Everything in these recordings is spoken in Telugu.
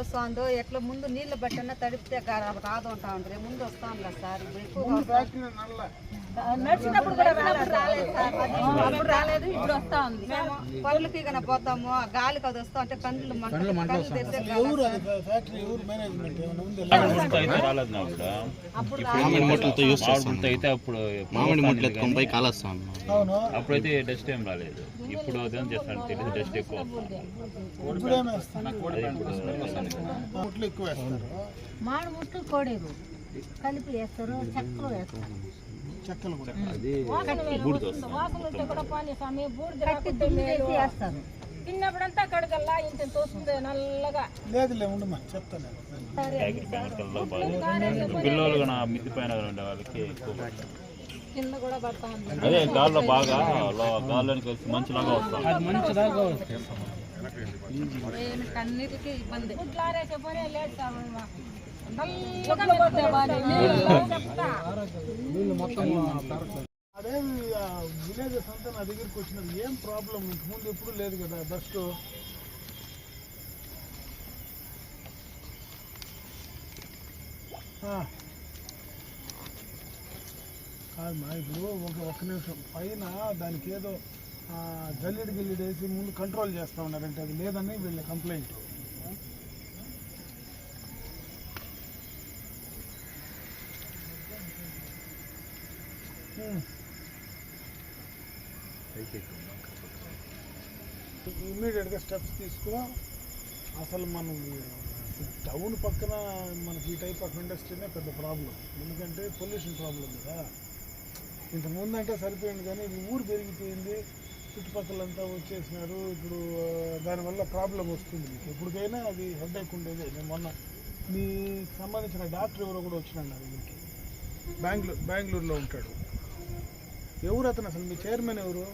వస్తుందో ఎట్లా ముందు నీళ్ళు బట్టన్నా తడిపితే రాదు ఉంటా ఉండ్రి ముందు వస్తాం కదా సార్ నడిచినప్పుడు కూడా రాలేదు రాలేదు సార్. అప్పుడు రాలేదు ఇప్పుడు వస్తా ఉంది. మేము పనులకి కన్నా పోతాము ఆ గాలికి అది వస్తా ఉంటే కళ్ళు మంట కళ్ళు తెరిసే కాదు. ఎవరు అది? ఫ్యాక్టరీ ఎవరు మేనేజ్మెంట్ ఏమైనా ఉంది? మామిడి అయితే రాలేదు నాకు కూడా. అప్పుడు అయితే అప్పుడు మామిడి మొట్టలు ఎత్తుకొని పోయి కాలేస్తాం అవును. అప్పుడైతే డస్ట్ ఏం రాలేదు. ఇప్పుడు అదేం చేస్తాను తెలియదు డస్ట్ ఎక్కువ ముట్లు ఎక్కువ వేస్తారు. మామిడి ముట్లు కోడేరు. కలిపి వేస్తారు చెక్కలు వేస్తారు. చెక్కలు కూడా. వాసన ఉంటే కూడా పోనీ స్వామి బూడిద రాకుంటే మేలు. వేస్తారు. తిన్నప్పుడంతా కడగల్లా ఇంత వస్తుంది నల్లగా. లేదులే ఉండమ్మా చెప్తాను పిల్లలు మిద్ది పైన ఉండే వాళ్ళకి. కింద కూడా పడతా ఉంది. అదే గాల్లో బాగా లో- గాల్లోని కలిసి మంచులాగా వస్తాం. కన్నీటికి ఇబ్బంది గుడ్లు ఆరేసే పనే అదే విలేజెస్ అంతా నా దగ్గరికి వచ్చినది ఏం ప్రాబ్లం ఇంక ముందు ఎప్పుడు లేదు కదా డస్ట్ కాదమ్మా ఇప్పుడు ఒక ఒక్క నిమిషం. పైన దానికి ఏదో జల్లిడి గిల్లిడి వేసి ముందు కంట్రోల్ చేస్తూ ఉన్నారంటే అది లేదని వీళ్ళ కంప్లైంట్ ఇమ్మీడియట్గా స్టెప్స్ తీసుకో అసలు మనం టౌన్ పక్కన మనకి ఈ టైప్ ఆఫ్ ఇండస్ట్రీనే పెద్ద ప్రాబ్లం ఎందుకంటే పొల్యూషన్ ప్రాబ్లం కదా. ఇంతకుముందు అంటే సరిపోయింది కానీ ఇది ఊరు పెరిగిపోయింది. చుట్టుపక్కలంతా వచ్చేసినారు. ఇప్పుడు దానివల్ల ప్రాబ్లం వస్తుంది మీకు. ఎప్పటికైనా అది హెడ్ ఉండేది. నేను మొన్న మీ సంబంధించిన డాక్టర్ ఎవరో కూడా వచ్చినాడు నా దగ్గరికి. బెంగళూరు బెంగళూరులో ఉంటాడు. ఎవరు అతను అసలు? మీ చైర్మన్ ఎవరు?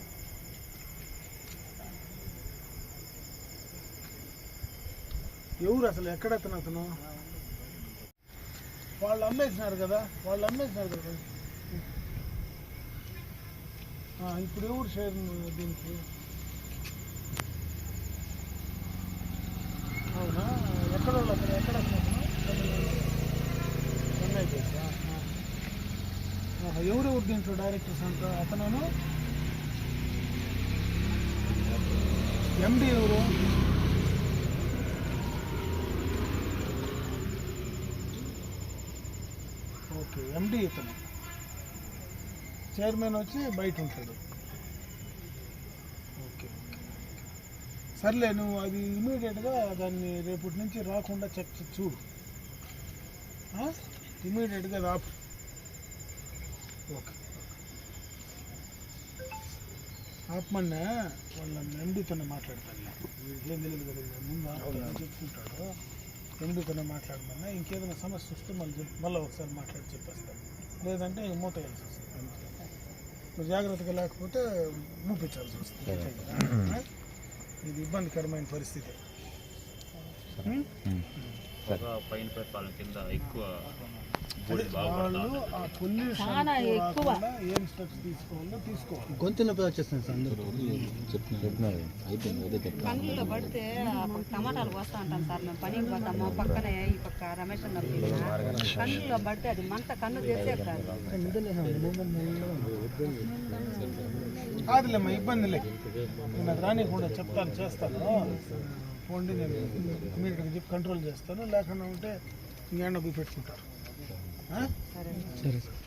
ఎవరు అసలు? ఎక్కడ అతను అతను? వాళ్ళు అమ్మేసినారు కదా. వాళ్ళు అమ్మేసినారు కదా. ఇప్పుడు ఎవరు షేర్ దీనికి? అవునా? ఎక్కడ వాళ్ళు ఎక్కడ? చెన్నై. ఆహా, ఎవరెవరు దీంట్లో డైరెక్టర్స్ అంతా? అతను ఎండి ఎవరు? ఓకే ఎండి ఇతను చైర్మన్ వచ్చి బయట ఉంటాడు. ఓకే ఓకే సర్లే నువ్వు అది ఇమీడియట్గా దాన్ని రేపటి నుంచి రాకుండా చెక్ చూడు. ఇమీడియట్గా రాపు. ఓకే ఆపమన్నా వాళ్ళ ఎండితోనే మాట్లాడతాను తెలియదు కదా ముందు చెప్పుకుంటాడు. ఎండితోనే మాట్లాడమన్నా ఇంకేదైనా సమస్య వస్తే మళ్ళీ మళ్ళీ ఒకసారి మాట్లాడి చెప్పేస్తాను. లేదంటే మూత వేయాల్సి వస్తుంది. నువ్వు జాగ్రత్తగా లేకపోతే మూపించాల్సి వస్తుంది? ఇది ఇబ్బందికరమైన పరిస్థితి. పైన కింద ఎక్కువ గొంతు నొప్పి వచ్చేస్తుంది సార్ చెప్తున్నారు. కళ్ళులో పడితే టమాటాలు పోస్తా ఉంటాం సార్. మేము పనికి పోతాము పక్కనే ఈ పక్క రమేష్ అన్న కళ్ళులో పడితే అది మంట కన్ను తెరిసే కాదు. కాదులేమ్మా ఇబ్బంది లేదు నేను అది రానికుండా చెప్తాను చేస్తాను. పోండి నేను మీరు చెప్పి కంట్రోల్ చేస్తాను. లేకుండా ఉంటే పోయి పెట్టుకుంటారు. ఆ? సరే సరే